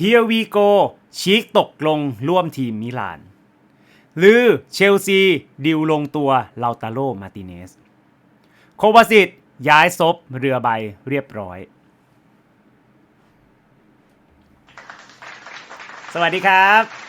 Here we go ชิกตกลงร่วมทีมมิลาน หรือเชลซี ดิวลงตัวลาตาโลมาติเนส โควาสิตย้ายซบเรือใบเรียบร้อย สวัสดีครับ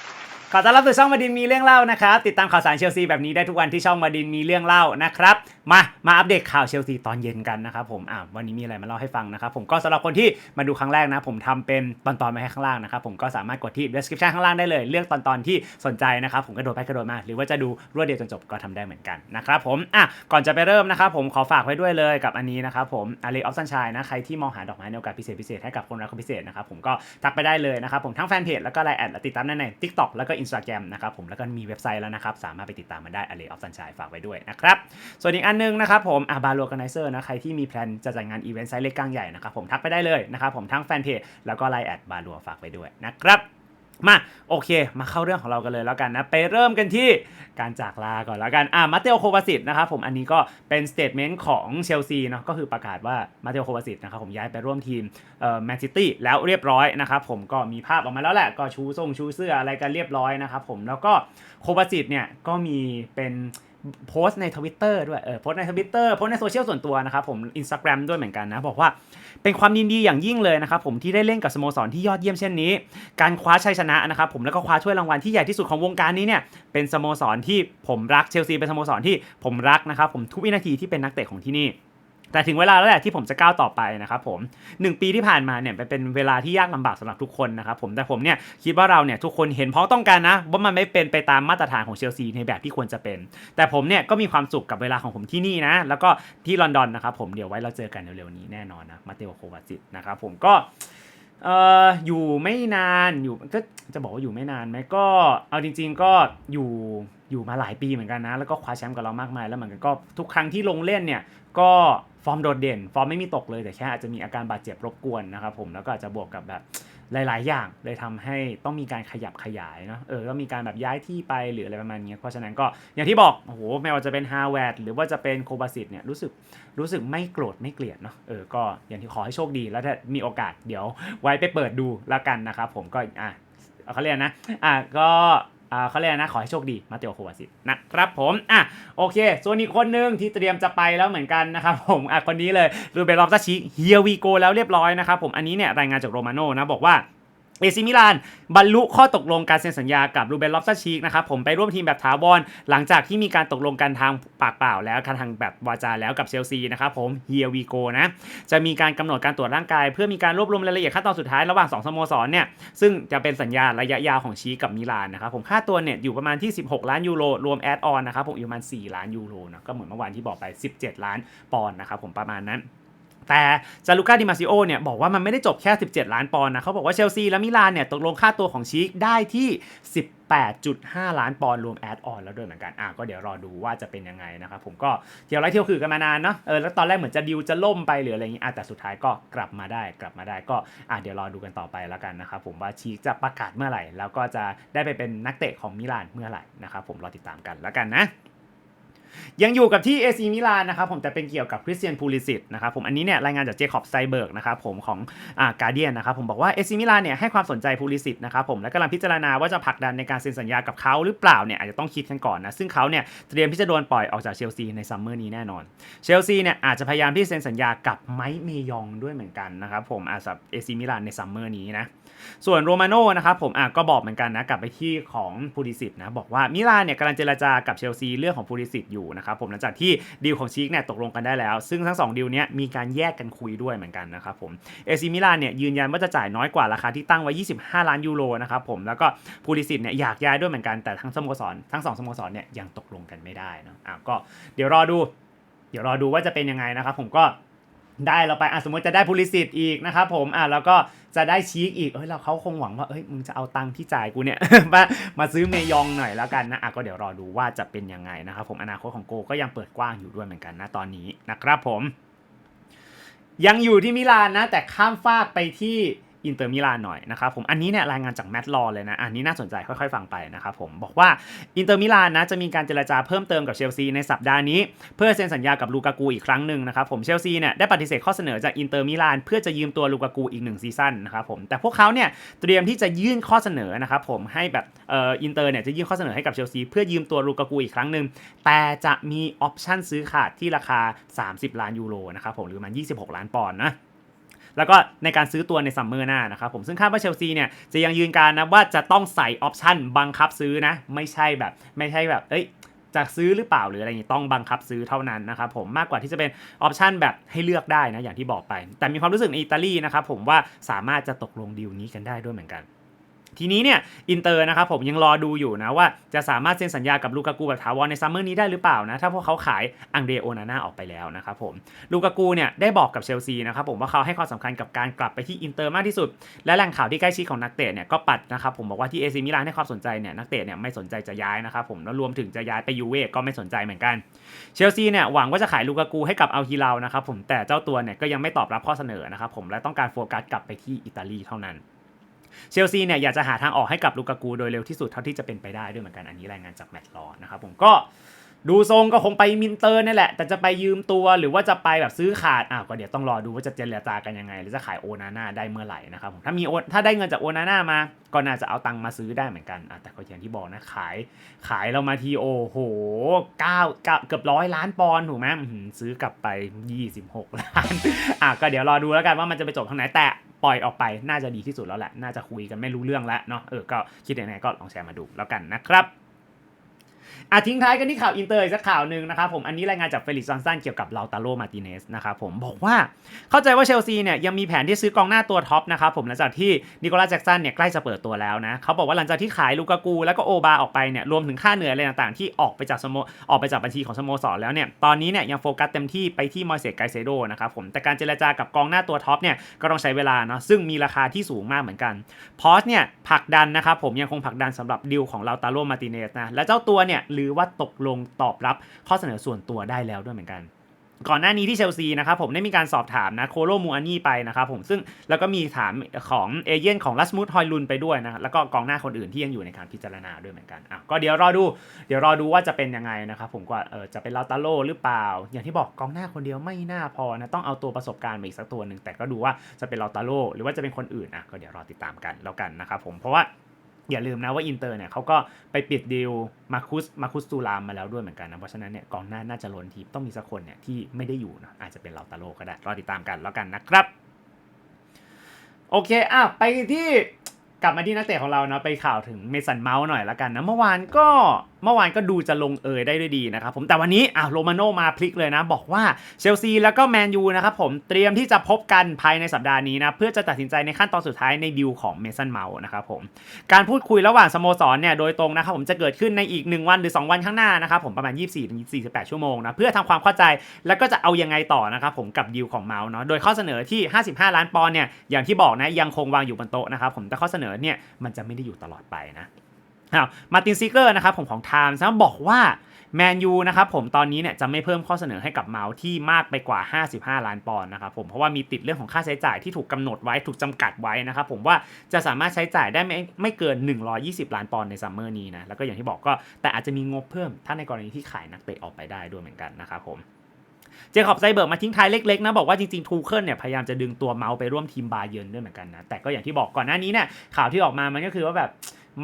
ขอต้อนรับสู่ช่องมาดินมีเรื่องเล่านะครับติดตามข่าวสารเชลซีแบบนี้ได้ทุกวันที่ช่องมาดินมีเรื่องเล่านะครับมามาอัปเดตข่าวเชลซีตอนเย็นกันนะครับผมอ่าวันนี้มีอะไรมาเล่าให้ฟังนะครับผมก็สำหรับคนที่มาดูครั้งแรกนะ ผมทำเป็นตอนตอนมาให้ข้างล่างนะครับผมก็สามารถกดที่ description ข้างล่างได้เลยเลือกตอนตอนที่สนใจนะครับผมกระโดดไปกระโดดมา หรือว่าจะดูรวดเดียวจนจบก็ทำได้เหมือนกันนะครับผมอะก่อนจะไปเริ่มนะครับผมขอฝากไว้ด้วยเลยกับอันนี้นะครับผมอารีออฟซันชายนะใครที่มองหาดอกไม้ในโอกาสพิเศษพิเศษให้กับคนรักคนพิเศษนะครับผมก็ทักไปได้เลยนะครับผมทั้งแฟนเพจแล้วก็ไลน์แอดและติดตามได้ใน TikTok แล้วก็ Instagram นะครับผมแล้วก็มีเว็บไซต์แล้วนะครับ สามารถไปติดตามมันได้อเลออฟซันชายฝากไว้ด้วยนะครับส่วนอีกอันนึงนะครับผมอ่าบาร์ o อ g a ไนเซอร์นะใครที่มีแพลนจะจัดงานอีเวนต์ไซส์เล็กกลางใหญ่นะครับผมทักไปได้เลยนะครับผมทั้งแฟนเพจแล้วก็ไลน์แอดบาร์ o ฝากไปด้วยนะครับ มาโอเค มาเข้าเรื่องของเรากันเลยแล้วกันนะ ไปเริ่มกันที่การจากลาก่อนแล้วกันอ่ามาเตโอโควาสิตนะครับผมอันนี้ก็เป็นสเตทเมนต์ของเชลซีเนาะก็คือประกาศว่ามาเตโอโควาสิตนะครับผมย้ายไปร่วมทีมเอ่อแมนซิตี้แล้วเรียบร้อยนะครับผมก็มีภาพออกมาแล้วแหละก็ชูทรงชูเสื้ออะไรกันเรียบร้อยนะครับผมแล้วก็โควาสิตเนี่ยก็มีเป็น โพสต์ในทวิตเตอร์ด้วยเออโพสในทวิตเตอร์โพสในโซเชียลส่วนตัวนะครับผมอินสตาแกรมด้วยเหมือนกันนะ บอกว่าเป็นความยินดีอย่างยิ่งเลยนะครับผมที่ได้เล่นกับสโมสรที่ยอดเยี่ยมเช่นนี้ การคว้าชัยชนะนะครับผมแล้วก็คว้าถ้วยรางวัลที่ใหญ่ที่สุดของวงการนี้เนี่ยเป็นสโมสรที่ผมรักเชลซีเป็นสโมสรที่ผมรักนะครับผมทุกวินาทีที่เป็นนักเตะของที่นี่ แต่ถึงเวลาแล้วแหละที่ผมจะก้าวต่อไปนะครับผมหนึ่งปีที่ผ่านมาเนี่ยเป็นเวลาที่ยากลำบากสำหรับทุกคนนะครับผมแต่ผมเนี่ยคิดว่าเราเนี่ยทุกคนเห็นพ้องต้องกันนะว่ามันไม่เป็นไปตามมาตรฐานของเชลซีในแบบที่ควรจะเป็น แต่ผมเนี่ยก็มีความสุขกับเวลาของผมที่นี่นะ แล้วก็ที่ลอนดอนนะครับผมเดี๋ยวไว้เราเจอกันเร็วๆนี้แน่นอนนะมาเตโอโควาจิตนะครับผมก็เอออยู่ไม่นานอยู่ก็จะบอกว่าอยู่ไม่นานไหมก็เอาจริง ๆก็อยู่อยู่มาหลายปีเหมือนกันนะ แล้วก็คว้าแชมป์กับเรามากมายแล้วเหมือนกันก็ทุกครั้งที่ลงเล่นเนี่ยก็ ฟอร์มโดดเด่น ฟอร์มไม่มีตกเลยแต่แค่อาจจะมีอาการบาดเจ็บรบกวนนะครับผมแล้วก็อาจจะบวกกับแบบหลาย ๆ อย่างเลยทำให้ต้องมีการขยับขยายเนาะเออก็มีการแบบย้ายที่ไปหรืออะไรประมาณนี้เพราะฉะนั้นก็อย่างที่บอกโอ้โหไม่ว่าจะเป็นฮาวเวิร์ดหรือว่าจะเป็นโคบาสิตเนี่ยรู้สึกรู้สึกไม่โกรธไม่เกลียดเนาะเออก็อย่างที่ขอให้โชคดีแล้วถ้ามีโอกาสเดี๋ยวไว้ไปเปิดดูแล้วกันนะครับผมก็อะเขาเรียกนะอะก็ เขาเรียกนะขอให้โชคดีมาเตโอโควาสิตนะครับผมอะโอเค ส่วนอีกคนหนึ่งที่เตรียมจะไปแล้วเหมือนกันนะครับผมอะคนนี้เลยรูเบลลอฟซาชิเฮียวีโกแล้วเรียบร้อยนะครับผมอันนี้เนี่ยรายงานจากโรมาโน่นะบอกว่า เอซิมิลานบรรลุข้อตกลงการเซ็นสัญญากับรูเบนลอฟซาชีกนะครับผมไปร่วมทีมแบบถาวรหลังจากที่มีการตกลงกันทางปากเปล่าแล้วทางแบบวาจาแล้วกับเชลซีนะครับผมเฮียวีโกนะจะมีการกำหนดการตรวจร่างกาย เพื่อมีการรวบรวมรายละเอียดขั้นตอนสุดท้ายระหว่าง 2สโมสรเนี่ยซึ่งจะเป็นสัญญาระยะยาวของชีกับมิลานนะครับผมค่าตัวเนี่ยอยู่ประมาณที่ 16 ล้านยูโรรวมแอดออนนะครับผมอยู่ประมาณ 4 ล้านยูโรนะก็เหมือนเมื่อวานที่บอกไป 17 ล้านปอนด์นะครับผมประมาณนั้น แต่จารุก้าดิมาซิโอเนี่ยบอกว่ามันไม่ได้จบแค่ 17 ล้านปอนด์นะเขาบอกว่าเชลซีและมิลานเนี่ยตกลงค่าตัวของชีกได้ที่ 18.5 ล้านปอนด์รวมแอดออนแล้วด้วยเหมือนกัน อะก็เดี๋ยวรอดูว่าจะเป็นยังไงนะครับผมก็เที่ยวไรเที่ยวคือกันมานานเนาะเออแล้วตอนแรกเหมือนจะดิวจะล่มไปหรืออะไรอย่างงี้อะแต่สุดท้ายก็กลับมาได้กลับมาได้ก็อะเดี๋ยวรอดูกันต่อไปแล้วกันนะครับผมว่าชีกจะประกาศเมื่อไหร่ แล้วก็จะได้ไปเป็นนักเตะของมิลานเมื่อไหร่นะครับผมรอติดตามกันแล้วกันนะ ยังอยู่กับที่ AC มิลานนะครับผมแต่เป็นเกี่ยวกับคริสเตียนพูลิสิตนะครับผมอันนี้เนี่ยรายงานจากเจคอบไซเบิร์กนะครับผมของอ่าการเดียนนะครับผมบอกว่า AC มิลานเนี่ยให้ความสนใจพูลิสิตนะครับผมและกำลังพิจารณาว่าจะผลักดันในการเซ็นสัญญากับเขาหรือเปล่าเนี่ยอาจจะต้องคิดกันก่อนนะซึ่งเขาเนี่ยเตรียมที่จะโดนปล่อยออกจากเชลซีในซัมเมอร์นี้แน่นอนเชลซีเนี่ยอาจจะพยายามที่เซ็นสัญญากับไมค์เมยองด้วยเหมือนกันนะครับผมอาสับเอซีมิลานในซัมเมอร์นี้นะส่วนโรมาโน่นะครับผมอะก็บอกเหมือนกันนะกลับไปที่ของพูลิสิตนะบอกว่ามิลานเนี่ยกำลังเจรจากับเชลซีเรื่องของพูลิสิตอยู่นะครับผมหลังจากที่ดีลของชีกเนี่ยตกลงกันได้แล้ว ซึ่งทั้งสองดีลเนี้ยมีการแยกกันคุยด้วยเหมือนกันนะครับผมเอซิมิลานเนี่ยยืนยันว่าจะจ่ายน้อยกว่าราคาที่ตั้งไว้ 25 ล้านยูโรนะครับผมแล้วก็พูลิสิตเนี่ยอยากย้ายด้วยเหมือนกันแต่ทั้งสโมสรทั้งสองสโมสรเนี่ยยังตกลงกันไม่ได้นะอะก็เดี๋ยวรอดู เดี๋ยวรอดูว่าจะเป็นยังไงนะครับผมก็ ได้เราไปอะสมมติจะได้พูลิสิตอีกนะครับผมอะแล้วก็จะได้ชีกอีกเอ้ยเราเขาคงหวังว่าเอ้ยมึงจะเอาตังค์ที่จ่ายกูเนี่ย มามาซื้อเมยองหน่อยแล้วกันนะอะก็เดี๋ยวรอดูว่าจะเป็นยังไงนะครับผมอนาคตของโกก็ยังเปิดกว้างอยู่ด้วยเหมือนกันนะตอนนี้นะครับผม ยังอยู่ที่มิลานนะ แต่ข้ามฟากไปที่ อินเตอร์มิลานหน่อยนะครับผมอันนี้เนี่ยรายงานจากแมตต์ลอเลยนะอันนี้น่าสนใจค่อยๆฟังไปนะครับผมบอกว่าอินเตอร์มิลานนะจะมีการเจรจาเพิ่มเติมกับเชลซีในสัปดาห์นี้ เพื่อเซ็นสัญญากับลูกากูอีกครั้งหนึ่งนะครับผมเชลซีเนี่ยได้ปฏิเสธข้อเสนอจากอินเตอร์มิลานเพื่อจะยืมตัวลูกากูอีกหนึ่งซีซั่นนะครับผมแต่พวกเขาเนี่ยเตรียมที่จะยื่นข้อเสนอนะครับผมให้แบบเอ่ออินเตอร์เนี่ยจะยื่นข้อเสนอให้กับเชลซีเพื่อยืมตัวลูกากูอีกครั้งหนึ่งแต่จะมีออปชั่นซื้อขาดที่ราคา 30 ล้านยูโรนะครับผมหรือมัน 26 ล้านปอนด์นะ แล้วก็ในการซื้อตัวในซัมเมอร์หน้านะครับผมซึ่งคาดว่าเชลซีเนี่ยจะยังยืนการนะว่าจะต้องใส่ออปชั่นบังคับซื้อนะ ไม่ใช่แบบไม่ใช่แบบเอ้ยจะซื้อหรือเปล่าหรืออะไรอย่างนี้ต้องบังคับซื้อเท่านั้นนะครับผมมากกว่าที่จะเป็นออปชันแบบให้เลือกได้นะอย่างที่บอกไป แต่มีความรู้สึกในอิตาลีนะครับผมว่าสามารถจะตกลงดีลนี้กันได้ด้วยเหมือนกัน ทีนี้เนี่ยอินเตอร์นะครับผมยังรอดูอยู่นะว่าจะสามารถเซ็นสัญญากับลูกากูแบบถาวรในซัมเมอร์นี้ได้หรือเปล่านะถ้าพวกเขาขายอังเดโอนาน่าออกไปแล้วนะครับผมลูกากูเนี่ยได้บอกกับเชลซีนะครับผมว่าเขาให้ความสำคัญกับการกลับไปที่อินเตอร์มากที่สุด และแหล่งข่าวที่ใกล้ชิดของนักเตะเนี่ยก็ปัดนะครับผมบอกว่าที่เอซีมิลานให้ความสนใจเนี่ยนักเตะเนี่ยไม่สนใจจะย้ายนะครับผมแล้วรวมถึงจะย้ายไปยูเว่ก็ไม่สนใจเหมือนกันเชลซีเนี่ยหวังว่าจะขายลูกากูให้กับอัลฮิลาลนะครับผมแต่เจ้าตัวเนี่ยก็ยังไม่ตอบรับข้อเสนอนะครับผมและต้องการโฟกัสกลับไปที่อิตาลีเท่านั้น เชลซีเนี่ยอยากจะหาทางออกให้กับลูกากูโดยเร็วที่สุดเท่าที่จะเป็นไปได้ด้วยเหมือนกันอันนี้รายงานจากแมตต์ลอนะครับผมก็ดูทรงก็คงไปมินเตอร์นี่แหละ แต่จะไปยืมตัวหรือว่าจะไปแบบซื้อขาดอ้าวก็เดี๋ยวต้องรอดูว่าจะเจรจากันยังไง หรือจะขายโอนาน่าได้เมื่อไหร่นะครับผมถ้ามีโอถ้าได้เงินจากโอนาน่ามา ก็น่าจะเอาตังค์มาซื้อได้เหมือนกันอะแต่ก็อย่างที่บอกนะขาย ขายเรามาทีโอโหเก้าเก้าเกือบร้อยล้านปอนด์ถูกไหมซื้อกลับไป 26 ล้านอะก็เดี๋ยวรอดูแล้วกันว่ามันจะไปจบทางไหนแต่ ปล่อยออกไปน่าจะดีที่สุดแล้วแหละ น่าจะคุยกันไม่รู้เรื่องแล้วเนาะเออก็คิดยังไงก็ลองแชร์มาดูแล้วกันนะครับ อะทิ้งท้ายกันที่ข่าวอินเตอร์อีกสักข่าวหนึ่งนะครับผมอันนี้รายงานจากเฟลิกซ์ซอนสันเกี่ยวกับลาตาโรมาติเนสนะครับผมบอกว่าเข้าใจว่าเชลซีเนี่ยยังมีแผนที่ซื้อกองหน้าตัวท็อปนะครับผมหลังจากที่นิโคลัสแจ็กสันเนี่ยใกล้จะเปิดตัวแล้วนะเขาบอกว่าหลังจากที่ขายลูกากูแล้วก็โอบาออกไปเนี่ยรวมถึงค่าเหนื่อยอะไรต่างๆ ที่ออกไปจากสโมออกไปจากบัญชีของสโมสรแล้วเนี่ยตอนนี้เนี่ยยังโฟกัสเต็มที่ไปที่มอยเซสไกเซโดนะครับผมแต่การเจรจากับกองหน้าตัวท็อปเนี่ยก็ต้องใช้เวลาเนาะซึ่งมีราคาที่สูงมากเหมือนกันพอสเนี่ยผลักดันนะครับผมยังคงผลักดันสำหรับดิวของลาตาโรมาติเนสนะและเจ้าตัวเนี่ยหรือว่าตกลงตอบรับข้อเสนอส่วนตัวได้แล้วด้วยเหมือนกันก่อนหน้านี้ที่เชลซีนะครับผมได้มีการสอบถามนะโคโรมูอานี่ไปนะครับผมซึ่งแล้วก็มีถามของเอเย่นของลัสมุดฮอยลุนไปด้วยนะแล้วก็กองหน้าคนอื่นที่ยังอยู่ในการพิจารณาด้วยเหมือนกันอะก็เดี๋ยวรอดู เดี๋ยวรอดูว่าจะเป็นยังไงนะครับผมก็เออจะเป็นลาตาโรหรือเปล่า อย่างที่บอกกองหน้าคนเดียวไม่น่าพอนะต้องเอาตัวประสบการณ์มาอีกสักตัวหนึ่งแต่ก็ดูว่าจะเป็นลาตาโรหรือว่าจะเป็นคนอื่นอะก็เดี๋ยวรอติดตามกันแล้วกันนะครับผมเพราะว่า อย่าลืมนะว่าอินเตอร์เนี่ยเขาก็ไปปิดดีลมาคุสมาคุสตูรามมาแล้วด้วยเหมือนกันนะ เพราะฉะนั้นเนี่ยกองหน้าน่าจะล้นทีมต้องมีสักคนเนี่ยที่ไม่ได้อยู่นะอาจจะเป็นลาตาโลก็ได้ รอติดตามกันแล้วกันนะครับ โอเคอะไปที่กลับมาที่นักเตะของเราเนาะไปข่าวถึงเมสันเมาส์หน่อยละกันนะเมื่อวานก็เมื่อวานก็ดูจะลงเอยได้ด้วยดีนะครับผมแต่วันนี้อะโรมาโนมาพลิกเลยนะ บอกว่าเชลซีแล้วก็แมนยูนะครับผมเตรียมที่จะพบกันภายในสัปดาห์นี้นะ เพื่อจะตัดสินใจในขั้นตอนสุดท้ายในดิวของเมสันเมาส์นะครับผมการพูดคุยระหว่างสโมสรเนี่ยโดยตรงนะครับผมจะเกิดขึ้นในอีก 1 วันหรือ 2 วันข้างหน้านะครับผมประมาณ 24-48 ชั่วโมงนะเพื่อทำความเข้าใจแล้วก็จะเอายังไงต่อนะครับผมกับดีลของเมาส์เนาะโดยข้อเสนอที่ 55 ล้านปอนด์เนี่ยอย่างที่บอกนะยังคงวางอยู่บนโต๊ะนะครับผมแต่ข้อเสนอเนี่ยมันจะไม่ได้อยู่ตลอดไปนะ อ้าวมาร์ตินซิกเลอร์นะครับผมของไทม์นะบอกว่าแมนยูนะครับผมตอนนี้เนี่ยจะไม่เพิ่มข้อเสนอให้กับเมาส์ที่มากไปกว่า 55 ล้านปอนด์นะครับผมเพราะว่ามีติดเรื่องของค่าใช้จ่ายที่ถูกกำหนดไว้ถูกจำกัดไว้นะครับผมว่าจะสามารถใช้จ่ายได้ไม่ไม่เกิน 120 ล้านปอนด์ในซัมเมอร์นี้นะแล้วก็อย่างที่บอกก็แต่อาจจะมีงบเพิ่มถ้าในกรณีที่ขายนักเตะออกไปได้ด้วยเหมือนกันนะครับผม เจคอบไซเบิร์กมาทิ้งท้ายเล็กๆนะบอกว่าจริงๆทูเคิลเนี่ยพยายามจะดึงตัวเมาส์ไปร่วมทีมบาเยิร์นด้วยเหมือนกันนะแต่ก็อย่างที่บอกก่อนหน้านี้เนี่ยข่าวที่ออกมามันก็คือว่าแบบ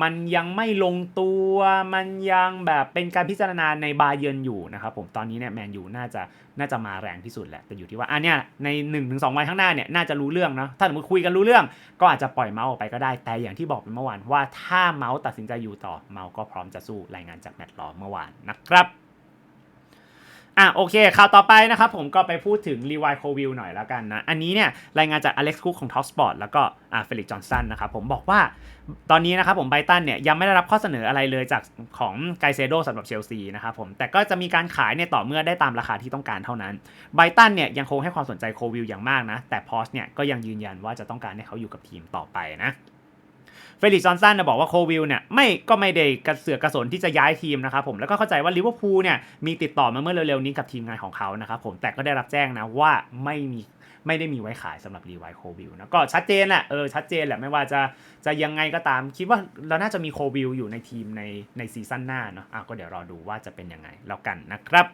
มันยังไม่ลงตัวมันยังแบบเป็นการพิจารณาในบาเยิร์นอยู่นะครับผมตอนนี้เนี่ยแมนยูน่าจะน่าจะมาแรงที่สุดแหละแต่อยู่ที่ว่าอันเนี้ยใน1นถึงสวันข้างหน้าเนี่ยน่าจะรู้เรื่องนะถ้าสมมติคุยกันรู้เรื่อง ก็อาจจะปล่อยเมาส์ออกไปก็ได้ แต่อย่างที่บอกไปเมื่อวานว่าถ้าเมาส์ตัดสินใจอยู่ต่อเมาส์ก็พร้อมจะสู้รายงานจากแมตต์ลอเมื่อวานนะครับ อะโอเคข่าวต่อไปนะครับผมก็ไปพูดถึงรีวายโควิลหน่อยแล้วกันนะ อันนี้เนี่ยรายงานจากอเล็กซ์คุกของ Top Sport แล้วก็อ่าเฟลิกจอห์นสันนะครับผมบอกว่าตอนนี้นะครับผมไบตันเนี่ยยังไม่ได้รับข้อเสนออะไรเลยจากของไกเซโดสำหรับเชลซีนะครับผมแต่ก็จะมีการขายเนี่ยต่อเมื่อได้ตามราคาที่ต้องการเท่านั้นไบตันเนี่ยยังคงให้ความสนใจโควิลอย่างมากนะแต่พอสเนี่ยก็ยังยืนยันว่าจะต้องการให้เขาอยู่กับทีมต่อไปนะ เฟลิกซ์จอนสันนะบอกว่าโควิลเนี่ยไม่ก็ไม่ได้กระเสือกกระสนที่จะย้ายทีมนะครับผมแล้วก็เข้าใจว่าลิเวอร์พูลเนี่ยมีติดต่อมาเมื่อเร็วๆนี้กับทีมงานของเขานะครับผมแต่ก็ได้รับแจ้งนะว่าไม่มีไม่ได้มีไว้ขายสำหรับรีไวโควิลนะก็ชัดเจนแหละเออชัดเจนแหละไม่ว่าจะจะยังไงก็ตาม คิดว่าเราน่าจะมีโควิลอยู่ในทีมในในซีซั่นหน้าเนาะอะก็เดี๋ยวรอดูว่าจะเป็นยังไงแล้วกันนะครับ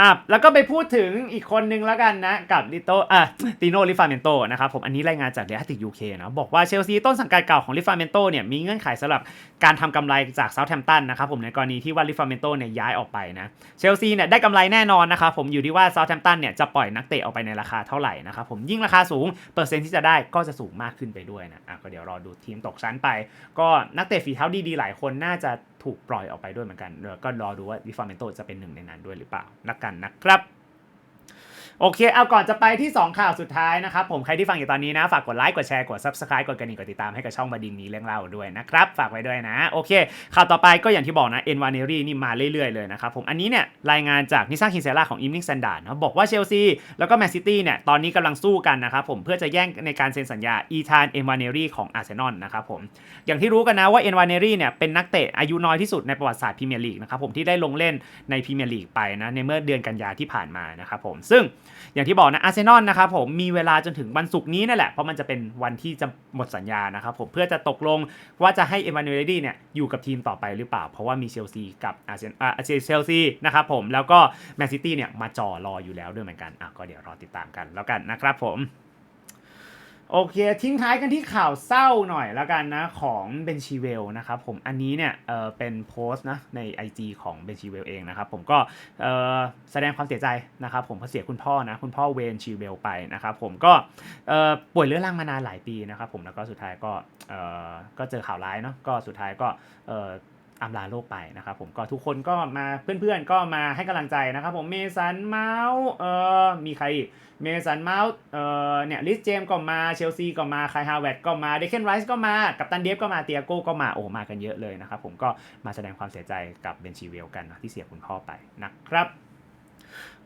อะแล้วก็ไปพูดถึงอีกคนนึงแล้วกันนะ กับลิโตอะติโนลิฟาเมนโตนะครับผมอันนี้รายงานจากเดอะติกยูเคนะบอกว่าเชลซีต้นสังกัดเก่าของลิฟาเมนโตเนี่ยมีเงื่อนไขสำหรับการทำกำไรจากเซาท์แฮมป์ตันนะครับผมในกรณีที่ว่าลิฟาเมนโตเนี่ยย้ายออกไปนะเชลซีเนี่ยได้กำไรแน่นอนนะครับผมอยู่ที่ว่าเซาท์แฮมป์ตันเนี่ยจะปล่อยนักเตะออกไปในราคาเท่าไหร่นะครับผมยิ่งราคาสูงเปอร์เซ็นต์ที่จะได้ก็จะสูงมากขึ้นไปด้วยนะอะก็เดี๋ยวรอดูทีมตกชั้นไป ก็นักเตะฝีเท้าดีๆหลายคนน่าจะถูกปล่อยออกไปด้วยเหมือนกันเดี๋ยวก็รอดูว่าวิฟาเมนโตจะเป็นหนึ่งในนั้นด้วยหรือเปล่านักกันนะครับ โอเค เอาก่อนจะไปที่ 2 ข่าวสุดท้ายนะครับ ผมใครที่ฟังอยู่ตอนนี้นะ ฝากกดไลค์ กดแชร์ กด Subscribe กดกระดิ่ง กดติดตามให้กับช่องบดินนี้เรื่องเล่าด้วยนะครับ ฝากไว้ด้วยนะ โอเค ข่าวต่อไปก็อย่างที่บอกนะเอ็นวานเนรี่นี่มาเรื่อยๆเลยนะครับผม อันนี้เนี่ยรายงานจากนิสซาคินเซล่าของอิมนิง s ซนดาร์ดนะบอกว่าเชลซีแล้วก็แมนซิตี้เนี่ยตอนนี้กำลังสู้กันนะครับผมเพื่อจะแย่งในการเซ็นสัญญาอีธานเอ็นวานเนรี่ของอาร์เซนอลนะครับผมอย่างที่รู้กันนะว่าเอ็นวานเนรี่เนี่ยเป็นนักเตะอายุน้อยที่สุดในประวัติศาสตร์พรีเมียร์ลีกนะครับผมที่ได้ลงเล่นในพรีเมียร์ลีกไปนะในเมื่อเดือนกันยาที่ผ่านมานะครับผมซึ่งอย่างที่บอกนะอาร์เซนอลนะครับผมมีเวลาจนถึงวันศุกร์นี้นั่นแหละ เพราะมันจะเป็นวันที่จะหมดสัญญานะครับผมเพื่อจะตกลงว่าจะให้เอ็นวานูเนรี่เนี่ยอยู่กับทีมต่อไปหรือเปล่า เพราะว่ามีเชลซีกับอาร์เซนอ่าเชลซีนะครับผมแล้วก็แมนซิตี้เนี่ยมาจ่อรออยู่แล้วด้วยเหมือนกันอะก็เดี๋ยวรอติดตามกันแล้วกันนะครับผม โอเค ทิ้งท้ายกันที่ข่าวเศร้าหน่อยแล้วกันนะ ของเบนชีเวลนะครับผมอันนี้เนี่ยเออเป็นโพสต์นะใน IG ของเบนชีเวลเองนะครับผมก็เออแสดงความเสียใจนะครับผมเพราะเสียคุณพ่อนะ คุณพ่อเวนชีเวลไปนะครับผมก็เออป่วยเรื้อรังมานานหลายปีนะครับผมแล้วก็สุดท้ายก็เออก็เจอข่าวร้ายเนาะก็สุดท้ายก็เออ อำลาโลกไปนะครับผมก็ทุกคนก็มาเพื่อนๆก็มาให้กำลังใจนะครับผมเมสันเมาส์เออมีใครอีกเมสันเมาส์เอ่อเนี่ยลิสเจมก็มาเชลซีก็มาไคฮาวเวร์ดก็มาเดเคนไรส์ก็มากับตันเดฟก็มาเตียโก้ก็มาโอ้มากันเยอะเลยนะครับผมก็มาแสดงความเสียใจกับเบนชีเวลกันนะที่เสียคุณพ่อไปนะครับ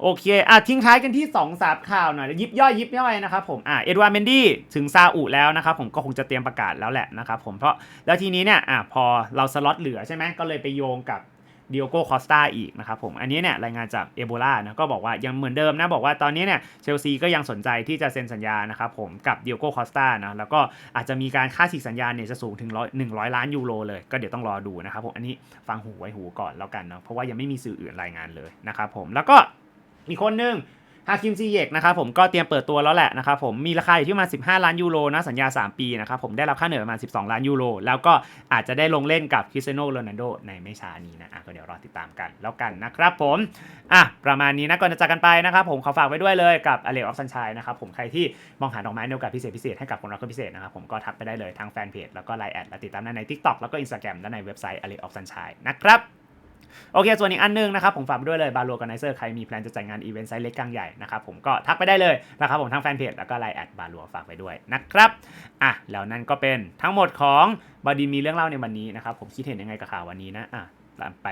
โอเคอะทิ้งท้ายกันที่2องสามข่าวหน่อยยิบย่อยยิบย่อยนะครับผมอะเอ็ดวาร์เมนดี้ถึงซาอุแล้วนะครับผมก็คงจะเตรียมประกาศแล้วแหละนะครับผมเพราะแล้วทีนี้เนี่ยอะพอเราสล็อตเหลือใช่ไหมก็เลยไปโยงกับ ดิโอโกคอสตาอีกนะครับผมอันนี้เนี่ยรายงานจากเอโบลานะก็บอกว่ายังเหมือนเดิมนะบอกว่าตอนนี้เนี่ยเชลซีก็ยังสนใจที่จะเซ็นสัญญานะครับผมกับดิโอโกคอสตานะแล้วก็อาจจะมีการค่าฉีกสัญญาเนี่ยจะสูงถึงร้อยหนึ่งร้อยล้านยูโรเลยก็เดี๋ยวต้องรอดูนะครับผมอันนี้ฟังหูไว้หูก่อนแล้วกันเนาะเพราะว่ายังไม่มีสื่ออื่นรายงานเลยนะครับผมแล้วก็อีกคนหนึ่ง ฮาคิมซีเยกนะครับผมก็เตรียมเปิดตัวแล้วแหละนะครับผมมีราคาอยู่ที่ประมาณ15 ล้านยูโรนะสัญญา 3 ปีนะครับผมได้รับค่าเหนื่อยประมาณ 12 ล้านยูโรแล้วก็อาจจะได้ลงเล่นกับคริสเตียโนโรนัลโดในไม่ช้านี้นะอะก็เดี๋ยวรอติดตามกันแล้วกันนะครับผมอะประมาณนี้นะก่อนจะจากกันไปนะครับผมขอฝากไว้ด้วยเลยกับอเลออฟซันชัยนะครับผมใครที่มองหาดอกไม้ในโอกาสพิเศษพิเศษให้กับคนรักคนพิเศษนะครับผมก็ทักไปได้เลยทางแฟนเพจแล้วก็ไลน์แอดและติดตามได้ใน TikTok แล้วก็ Instagram และในเว็บไซต์ a l e of Sunshine นะครับ โอเค ส่วนอีกอันหนึงนะครับ ผมฝากไปด้วยเลยบาร์โลกันไนเซอร์ใครมีแพลนจะจัดงานอีเวนต์ไซส์เล็กกลางใหญ่นะครับผมก็ทักไปได้เลยนะครับผมทั้งแฟนเพจแล้วก็ไลน์แอดบาร์โลฝากไปด้วยนะครับอะแล้วนั่นก็เป็นทั้งหมดของบอดีมีเรื่องเล่าในวันนี้นะครับผมคิดเห็นยังไงกับข่าววันนี้นะอะ ตามไป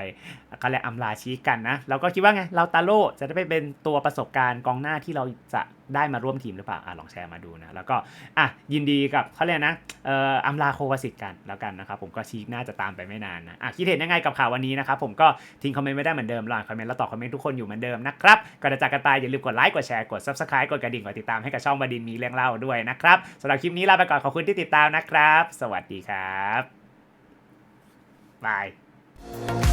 เขาเรียกอำลาชี้กันนะเราก็คิดว่าไงเราตาโลจะได้ไปเป็นตัวประสบการณ์กองหน้าที่เราจะได้มาร่วมทีมหรือเปล่าอะลองแชร์มาดูนะแล้วก็อะยินดีกับเขาเรียกนะเอ่ออำลาโควาสิตกันแล้วกันนะครับผมก็ชี้น่าจะตามไปไม่นานนะอะคิดเห็นยังไงกับข่าววันนี้นะครับผมก็ทิ้งคอมเมนต์ไม่ได้เหมือนเดิมรออ่านคอมเมนต์แล้วตอบคอมเมนต์ทุกคนอยู่เหมือนเดิมนะครับก่อนจะจากกันไปอย่าลืมกดไลค์กดแชร์กด subscribe กดกระดิ่งกดติดตามให้กับช่องบดินมีเรื่องเล่าด้วยนะครับสำหรับคลิปนี้ลาไปก่อนขอบคุณที่ติดตามนะครับ สวัสดีครับบาย you